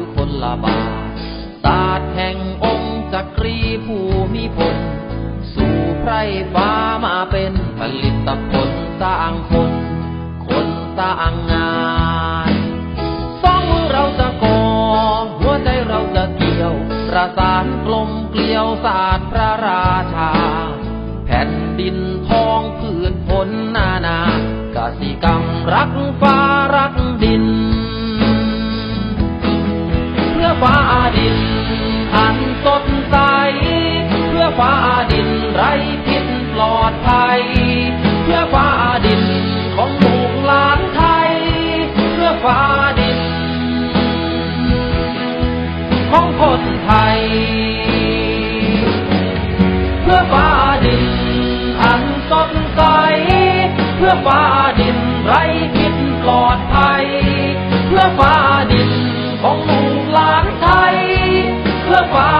ระยุคลบาศาสตร์แห่งองค์จักรีผู้มีพลสู่ไพรฟ้ามาเป็นผลิตผลสร้างคน คนสร้างงานสองมือเราจะก่อหัวใจเราจะเกี่ยว ประสานกลมเกลียวศาสตร์พระราชา แผ่นดินทองพืชผลนานา กสิกรรมรักฟ้ารัก ฟ้าดิน อันสดใส เพื่อฟ้าดินไร้พิษปลอดภัย เพื่อฟ้าดินของลูกหลานไทย เพื่อฟ้าดิน ของคนไทย เพื่อฟ้าดิน อันสดใส เพื่อฟ้าดินไร้พิษปลอดภัย เพื่อฟ้าดินของลู far.